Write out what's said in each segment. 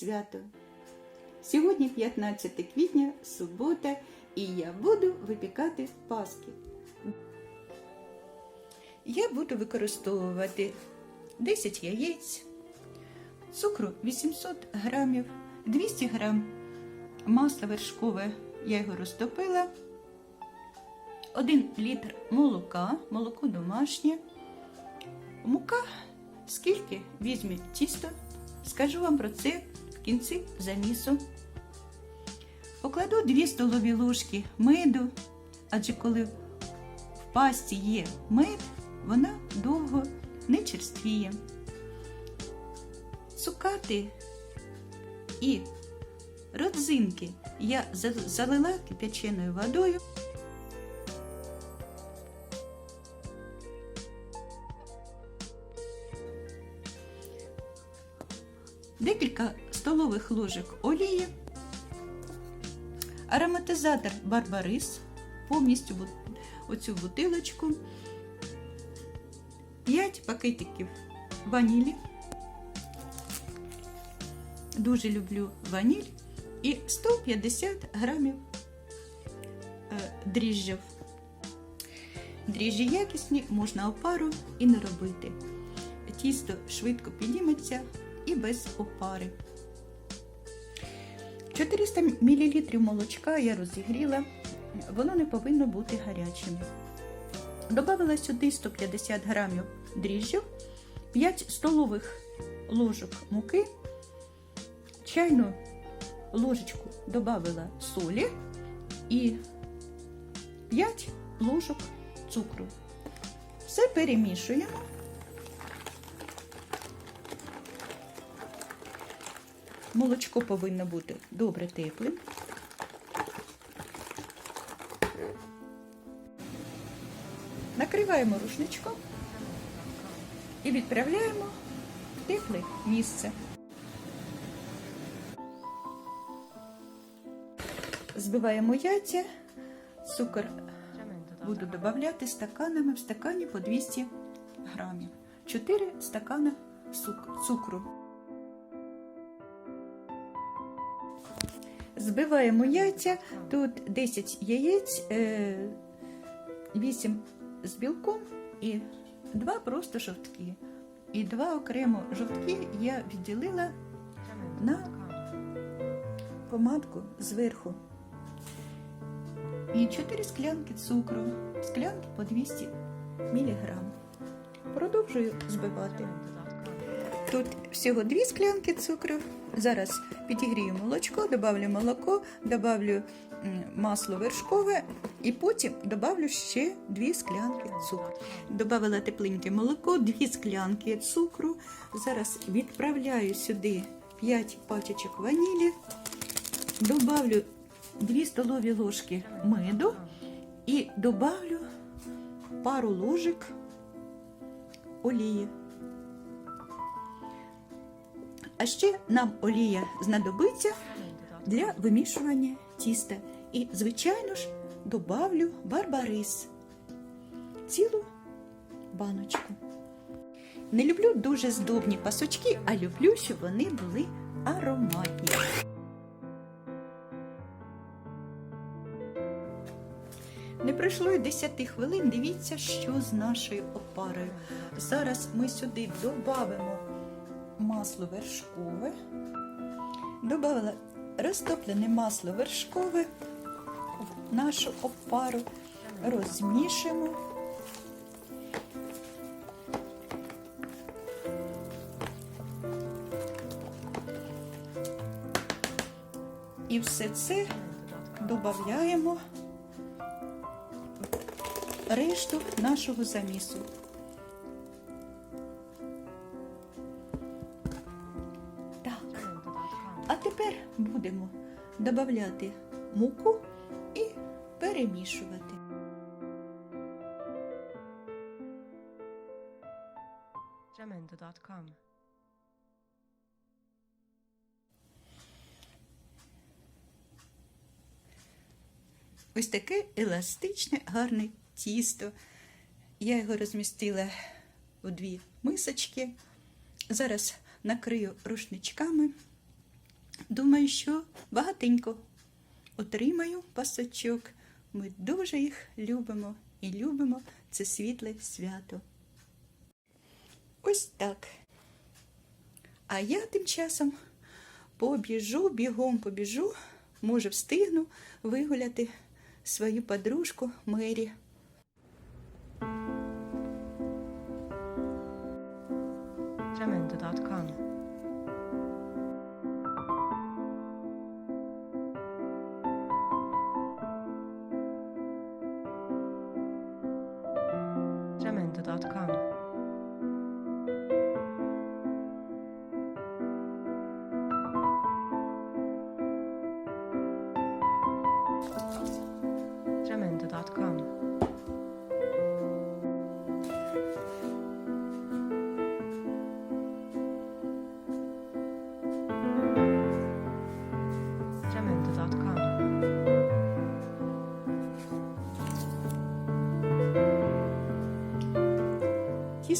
свято. Сьогодні 15 квітня, субота, і я буду випікати паски. Я буду використовувати 10 яєць, цукру 800 грамів, 200 грам масла вершкове, я його розтопила, 1 літр молока, молоко домашнє, мука, скільки візьміть тісто, скажу вам про це кінці замісу. Покладу 2 столові ложки меду, адже коли в пасті є мед, вона довго не черствіє. Цукати і родзинки я залила кип'яченою водою. Столових ложок олії, ароматизатор Барбарис, повністю оцю бутилочку, 5 пакетиків ванілі. Дуже люблю ваніль і 150 грамів е, дріжджів. Дріжджі якісні, можна опару і не робити. Тісто швидко підніметься і без опари. 400 мл молочка я розігріла, воно не повинно бути гарячим. Добавила сюди 150 грамів дріжджів, 5 столових ложок муки, чайну ложечку додавила солі і 5 ложок цукру. Все перемішуємо. Молочко повинно бути добре теплим. Накриваємо рушничком і відправляємо в тепле місце. Збиваємо яйця, цукор буду додавати стаканами в стакані по 200 грамів. 4 стакана цукру. Збиваємо яйця, тут 10 яєць, е, 8 з білком і 2 просто жовтки. І 2 окремо жовтки я відділила на помадку зверху. І 4 склянки цукру, склянки по 200 мг. Продовжую збивати. Тут всього 2 склянки цукру. Зараз підігрію молочко, добавлю молоко, добавлю масло вершкове і потім добавлю ще 2 склянки цукру. Добавила тепленьке молоко, 2 склянки цукру. Зараз відправляю сюди 5 пачечок ванілі, добавлю 2 столові ложки меду і добавлю пару ложок олії. А ще нам олія знадобиться для вимішування тіста. І, звичайно ж, добавлю барбарис. Цілу баночку. Не люблю дуже здобні пасочки, а люблю, щоб вони були ароматні. Не пройшло й 10 хвилин. Дивіться, що з нашою опарою. Зараз ми сюди додамо масло вершкове. Добавила розтоплене масло вершкове в нашу опару, розмішуємо. І все це додаємо решту нашого замісу. Додавати муку і перемішувати. Jamendo.com Ось таке еластичне, гарне тісто. Я його розмістила у дві мисочки. Зараз накрию рушничками думаю, що багатенько отримаю пасочок. Ми дуже їх любимо і любимо це світле свято. Ось так. А я тим часом побіжу, бігом побіжу, може встигну вигуляти свою подружку Мері. Lynda.com.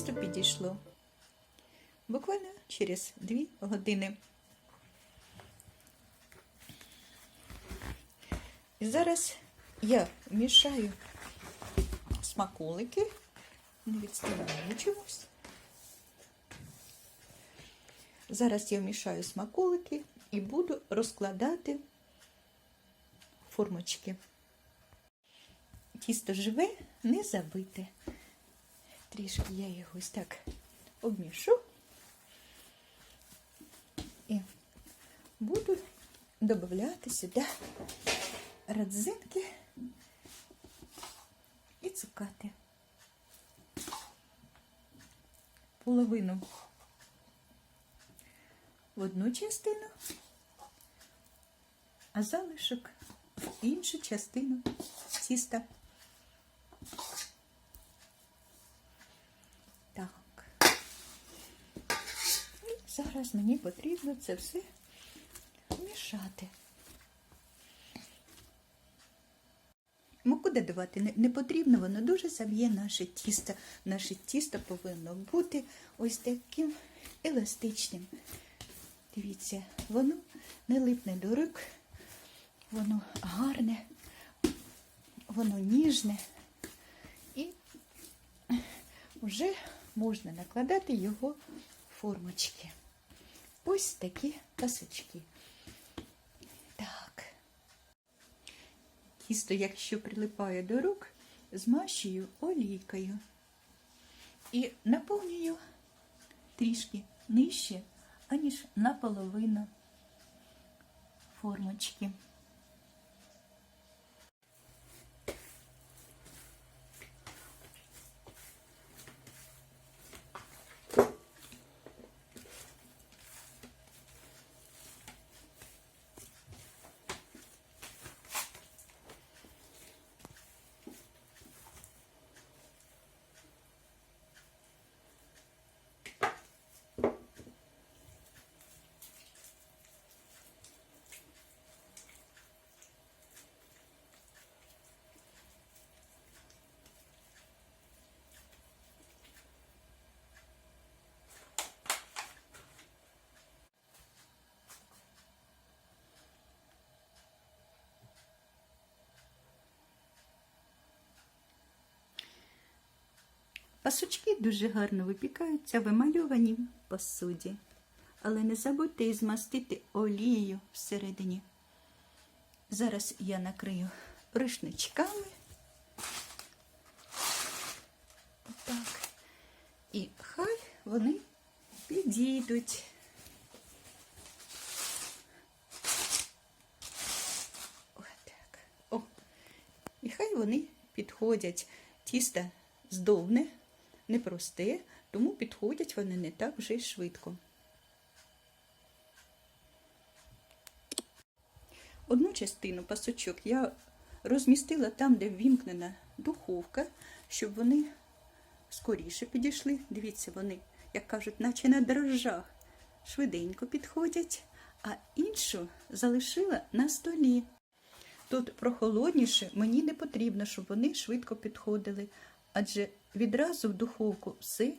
Тісто підійшло буквально через дві години. І зараз я мішаю смаколики, не відставляю чомусь. Зараз я вмішаю смаколики і буду розкладати формочки. Тісто живе, не забите. Трішки я його ось так обмішу і буду додати сюди родзинки і цукати. Половину в одну частину, а залишок в іншу частину тіста. Так. І зараз мені потрібно це все мішати. Муку додавати не, потрібно, воно дуже заб'є наше тісто. Наше тісто повинно бути ось таким еластичним. Дивіться, воно не липне до рук, воно гарне, воно ніжне і вже можна накладати його формочки. Ось такі пасочки. Так. Тісто, якщо прилипає до рук, змащую олійкою і наповнюю трішки нижче, аніж наполовину формочки. Пасочки дуже гарно випікаються в емальованій посуді. Але не забудьте і змастити олією всередині. Зараз я накрию рушничками. Отак. І хай вони підійдуть. Отак. І хай вони підходять. Тісто здовне, непросте, тому підходять вони не так вже й швидко. Одну частину пасочок я розмістила там, де ввімкнена духовка, щоб вони скоріше підійшли. Дивіться, вони, як кажуть, наче на дрожжах, швиденько підходять, а іншу залишила на столі. Тут прохолодніше, мені не потрібно, щоб вони швидко підходили, адже відразу в духовку все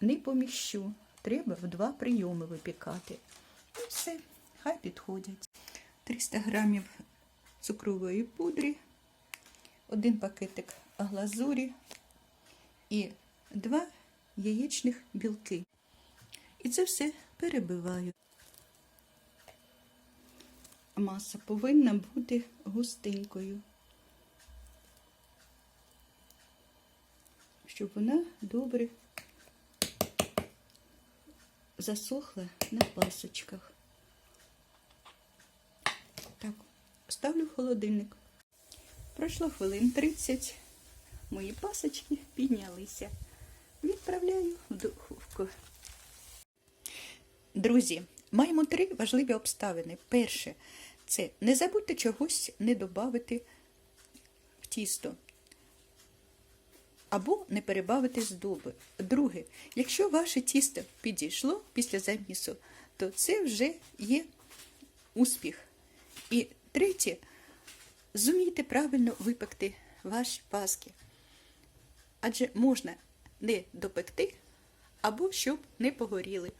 не поміщу. Треба в два прийоми випікати. І все. хай підходять. 300 грамів цукрової пудри, один пакетик глазурі і два яєчних білки. І це все перебиваю. Маса повинна бути густенькою, щоб вона добре засохла на пасочках. Так, ставлю в холодильник. Пройшло хвилин 30. Мої пасочки піднялися. Відправляю в духовку. Друзі, маємо три важливі обставини. Перше, це не забудьте чогось не додати в тісто. Або не перебавити здоби. Друге, якщо ваше тісто підійшло після замісу, то це вже є успіх. І третє, зумійте правильно випекти ваші паски. Адже можна не допекти, або щоб не погоріли.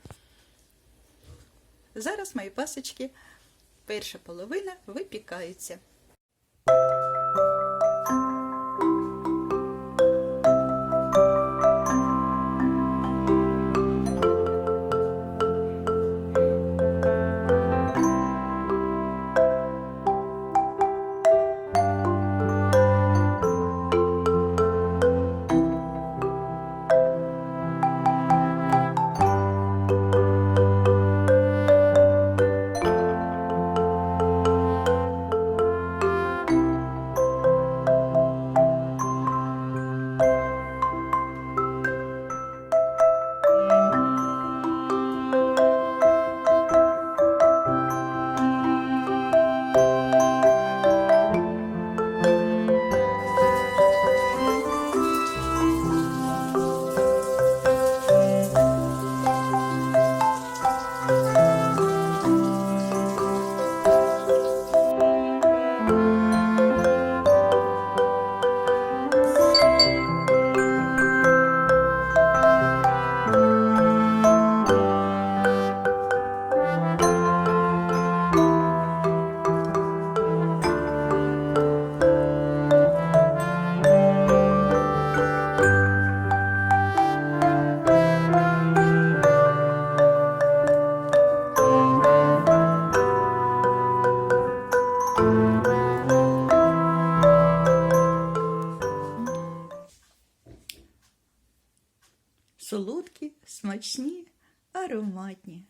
Зараз мої пасочки, перша половина випікається. Смачні, ароматні.